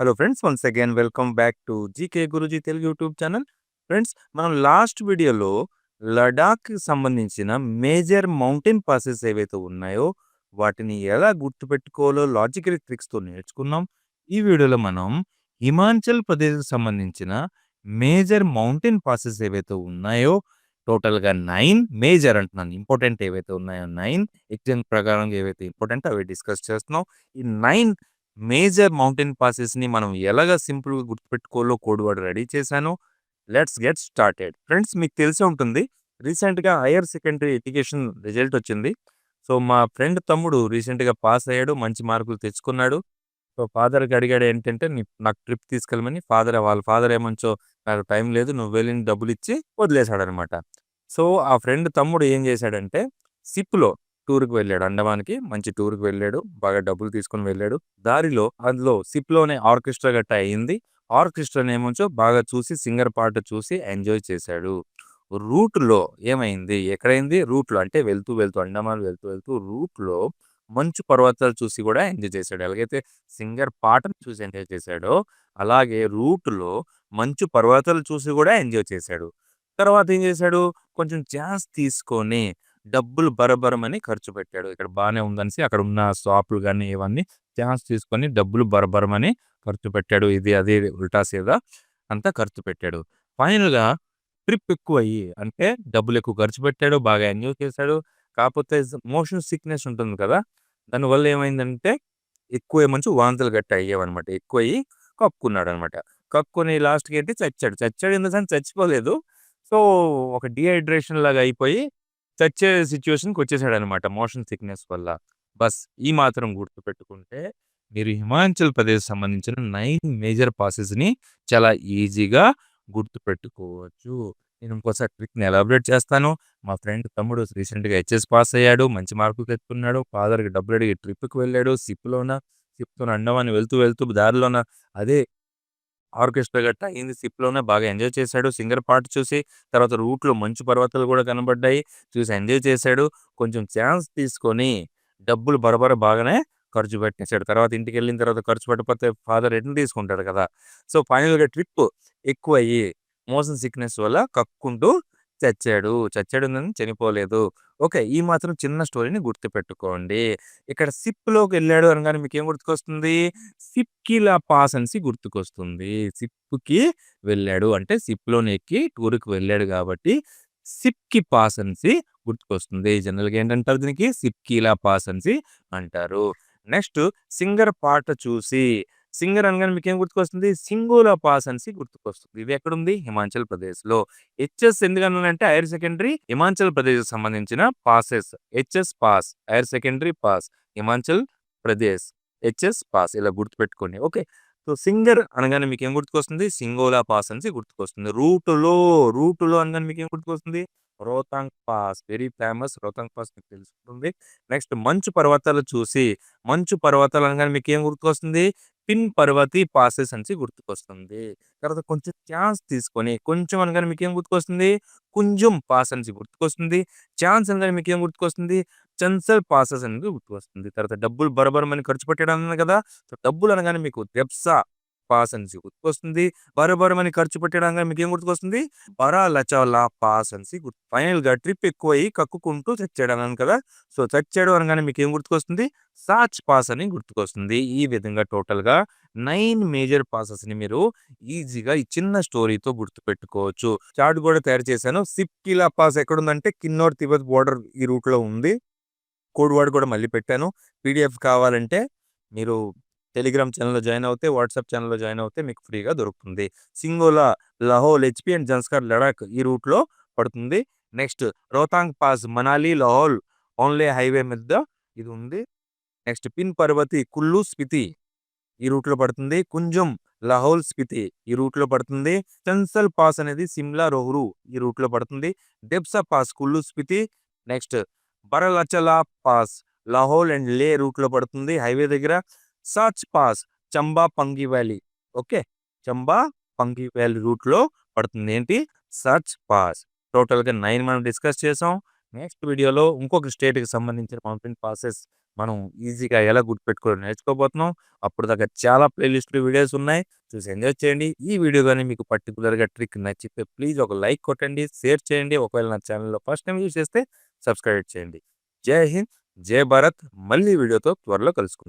Hello friends once again welcome back to GK Guruji Telugu YouTube channel. Friends మనం last వీడియోలో లడాఖ్కి సంబంధించిన major mountain passes ఏవైతే ఉన్నాయో వాటిని ఎలా గుర్తుపెట్టుకోవాలో లాజికల్ ట్రిక్స్తో నేర్చుకున్నాం. ఈ వీడియోలో మనం హిమాచల్ ప్రదేశ్కి సంబంధించిన మేజర్ మౌంటైన్ పాసెస్ ఏవైతే ఉన్నాయో టోటల్గా నైన్ మేజర్ అంటున్నాను. ఇంపార్టెంట్ ఏవైతే ఉన్నాయో నైన్ ఎగ్జామ్ ప్రకారం ఏవైతే ఇంపార్టెంట్ అవి డిస్కస్ చేస్తున్నాం. ఈ నైన్ మేజర్ మౌంటైన్ పాసెస్ని మనం ఎలాగ సింపుల్గా గుర్తుపెట్టుకోవాలో కోడ్ వర్డ్ రెడీ చేశాను. Let's get started. ఫ్రెండ్స్ మీకు తెలిసే ఉంటుంది రీసెంట్గా హైయర్ సెకండరీ ఎడ్యుకేషన్ రిజల్ట్ వచ్చింది. సో మా ఫ్రెండ్ తమ్ముడు రీసెంట్గా పాస్ అయ్యాడు మంచి మార్కులు తెచ్చుకున్నాడు. సో ఫాదర్కి అడిగాడు ఏంటంటే నాకు ట్రిప్ తీసుకెళ్ళమని ఫాదర్ వాళ్ళ ఫాదర్ ఏమంచో నాకు టైం లేదు నువ్వు వెళ్ళిన డబ్బులు ఇచ్చి వదిలేశాడనమాట. సో ఆ ఫ్రెండ్ తమ్ముడు ఏం చేశాడంటే సిప్లో టూర్కి వెళ్ళాడు. అండమాన్కి మంచి టూర్కి వెళ్ళాడు. బాగా డబ్బులు తీసుకొని వెళ్ళాడు. దారిలో అందులో సిప్లోనే ఆర్కెస్ట్రా గట్ట అయింది. ఆర్కెస్ట్రా ఏమొచ్చో బాగా చూసి సింగర్ పాట చూసి ఎంజాయ్ చేశాడు. రూట్లో ఏమైంది? ఎక్కడైంది? రూట్లో అంటే వెళ్తూ వెళ్తూ అండమాన్ వెళ్తూ వెళ్తూ రూట్లో మంచు పర్వతాలు చూసి కూడా ఎంజాయ్ చేశాడు. ఎలాగైతే సింగర్ పాటను చూసి ఎంజాయ్ చేశాడో అలాగే రూట్లో మంచు పర్వతాలు చూసి కూడా ఎంజాయ్ చేశాడు. తర్వాత ఏం చేశాడు? కొంచెం ఛాన్స్ తీసుకొని డబ్బులు బరబరమని ఖర్చు పెట్టాడు. ఇక్కడ బాగానే ఉందనేసి అక్కడ ఉన్న షాపులు కానీ ఇవన్నీ ఛాన్స్ తీసుకొని డబ్బులు బరబరమని ఖర్చు పెట్టాడు. ఇది అది ఉల్టా సీదా అంతా ఖర్చు పెట్టాడు. ఫైనల్గా ట్రిప్ ఎక్కువ అయ్యి అంటే డబ్బులు ఎక్కువ ఖర్చు పెట్టాడు బాగా ఎంజాయ్ చేశాడు. కాకపోతే మోషన్ సిక్నెస్ ఉంటుంది కదా! దానివల్ల ఏమైందంటే ఎక్కువ మంచి వాంతులు గట్ట అయ్యేవన్నమాట ఎక్కువ అయ్యి కక్కున్నాడు అనమాట కక్కుని లాస్ట్కి ఏంటి చచ్చాడు. చచ్చాడు ఇన్ ద సెన్స్ చచ్చిపోలేదు. సో ఒక డిహైడ్రేషన్ లాగా అయిపోయి చచ్చే సిచ్యువేషన్కి వచ్చేసాడు అనమాట మోషన్ సిక్నెస్ వల్ల. బస్ ఈ మాత్రం గుర్తుపెట్టుకుంటే మీరు హిమాచల్ ప్రదేశ్ సంబంధించిన నైన్ మేజర్ పాసెస్ని చాలా ఈజీగా గుర్తుపెట్టుకోవచ్చు. నేను ఇంకోసారి ట్రిక్ని ఎలాబరేట్ చేస్తాను. మా ఫ్రెండ్ తమ్ముడు రీసెంట్గా హెచ్ఎస్ పాస్ అయ్యాడు మంచి మార్కులు తెచ్చుకున్నాడు ఫాదర్కి డబ్బులు అడిగి ట్రిప్కి వెళ్ళాడు సిప్లోన సిప్తో అండమాని వెళ్తూ వెళ్తూ దారిలోన అదే ఆర్కెస్ట్రా గట్ట అయింది. సిప్లోనే బాగా ఎంజాయ్ చేశాడు. సింగర్ పాట చూసి తర్వాత రూట్లో మంచు పర్వతాలు కూడా కనబడ్డాయి. చూసి ఎంజాయ్ చేశాడు. కొంచెం ఛాన్స్ తీసుకొని డబ్బులు బరబర బాగానే ఖర్చు పెట్టేశాడు. తర్వాత ఇంటికి వెళ్ళిన తర్వాత ఖర్చు పెట్టకపోతే ఫాదర్ రిటర్న్ తీసుకుంటాడు కదా! సో ఫైనల్గా ట్రిప్ ఎక్కువ అయ్యి మోషన్ సిక్నెస్ వల్ల కక్కుంటూ చచ్చాడు చచ్చాడు అని చనిపోలేదు. ఓకే ఈ మాత్రం చిన్న స్టోరీని గుర్తుపెట్టుకోండి. ఇక్కడ సిప్లోకి వెళ్ళాడు అనగానే మీకు ఏం గుర్తుకొస్తుంది సిప్కిలా పాస్ అనేసి గుర్తుకొస్తుంది. సిప్కి వెళ్ళాడు. అంటే సిప్లోని ఎక్కి టూర్కి వెళ్ళాడు కాబట్టి సిప్కి పాస్ అనేసి గుర్తుకొస్తుంది. జనరల్గా ఏంటంటారు దీనికి? సిప్కిలా పాస్ అనేసి అంటారు. నెక్స్ట్ సింగర్ పాట చూసి సింగర్ అనగానే మీకు ఏం గుర్తుకొస్తుంది? సింగోలా పాస్ అనేసి గుర్తుకొస్తుంది. ఇది ఎక్కడుంది? హిమాచల్ ప్రదేశ్లో హెచ్ఎస్ ఎందుకన్నానంటే హైయర్ సెకండరీ హిమాచల్ ప్రదేశ్ సంబంధించిన passes. HS pass higher secondary pass Himachal Pradesh. HS pass ఇలా గుర్తుపెట్టుకోండి. ఓకే. సో సింగర్ అనగానే మీకు ఏం గుర్తుకొస్తుంది? సింగోలా పాస్ అనేసి గుర్తుకొస్తుంది. రూటులో రూటులో అనగానే మీకు ఏం గుర్తుకొస్తుంది? Rohtang pass. Very famous Rohtang pass మీకు తెలుసుకుంటుంది నెక్స్ట్ మంచు పర్వతాలు చూసి మంచు పర్వతాలు అనగానే మీకు ఏం గుర్తుకొస్తుంది? పిన్ పర్వతి పాసెస్ అని గుర్తుకొస్తుంది. తర్వాత కొంచెం ఛాన్స్ తీసుకొని కొంచెం అనగానే మీకు ఏం గుర్తుకొస్తుంది? కొంచెం పాస్ అని గుర్తుకొస్తుంది. ఛాన్స్ అనగానే మీకు ఏం గుర్తుకొస్తుంది? చన్సల్ పాసెస్ అనేది గుర్తుకొస్తుంది. తర్వాత డబ్బులు బరబరమని ఖర్చు పెట్టడం అన్నాను కదా డబ్బులు అనగానే మీకు దెప్సా పాస్ అని గుర్తుకొస్తుంది. బరబరమని ఖర్చు పెట్టడంగా మీకు ఏం గుర్తుకొస్తుంది? బరా లచాలా పాస్ అని గుర్తు ఫైనల్గా ట్రిప్ ఎక్కువ అయ్యి కక్కుకుంటూ చచ్చాడు అన్నాను కదా! సో చచ్చాడు అనగానే మీకు ఏం గుర్తుకొస్తుంది? సాచ్ పాస్ అని గుర్తుకొస్తుంది. ఈ విధంగా టోటల్గా నైన్ మేజర్ పాసెస్ని మీరు ఈజీగా ఈ చిన్న స్టోరీతో గుర్తుపెట్టుకోవచ్చు. చార్ట్ కూడా తయారు చేశాను. సిప్కిలా పాస్ ఎక్కడుందంటే కిన్నోర్ తిబత్ బోర్డర్ ఈ రూట్లో ఉంది. కోడ్ వర్డ్ కూడా మళ్ళీ పెట్టాను. పీడిఎఫ్ కావాలంటే మీరు టెలిగ్రామ్ ఛానల్లో జాయిన్ అవుతే వాట్సాప్ ఛానల్లో జాయిన్ అవుతే మీకు ఫ్రీగా దొరుకుతుంది. సింగోలా లహోల్ హెచ్పి అండ్ జన్స్కర్ లడాక్ ఈ రూట్లో పడుతుంది. నెక్స్ట్ రోహతాంగ్ పాస్ మనాలి లహోల్ ఆన్లే హైవే మీద ఇది ఉంది. నెక్స్ట్ పిన్ పర్వతి కుల్లు స్పితి ఈ రూట్లో పడుతుంది. కుంజం లహోల్ స్పితి ఈ రూట్లో పడుతుంది. చన్సల్ పాస్ అనేది సిమ్లా రోహ్రు ఈ రూట్లో పడుతుంది. Debsa pass Kullu Spiti next Baralacha La pass Lahaul and Leh రూట్లో పడుతుంది. హైవే దగ్గర search pass Chamba Pangi valley okay Chamba Pangi valley రూట్లో పడుతుంది ఏంటి సర్చ్ పాస్ టోటల్గా నైన్ మనం డిస్కస్ చేసాం నెక్స్ట్ వీడియోలో ఇంకొక స్టేట్కి సంబంధించిన పంపిణీ పాసెస్ మనం ఈజీగా ఎలా గుర్తుపెట్టుకోవాలో నేర్చుకోబోతున్నాం. దగ్గర చాలా ప్లేలిస్ట్‌లు, వీడియోస్ ఉన్నాయి. చూసి ఎంజాయ్ చేయండి. ఈ వీడియో కానీ మీకు పర్టికులర్గా ట్రిక్ నచ్చితే ప్లీజ్ ఒక లైక్ కొట్టండి. షేర్ చేయండి. ఒకవేళ నా ఛానల్లో ఫస్ట్ టైం యూజ్ చేస్తే సబ్స్క్రైబ్ చేయండి. జై హింద్! జై భారత్! మళ్ళీ వీడియోతో త్వరలో కలుసుకుందాం.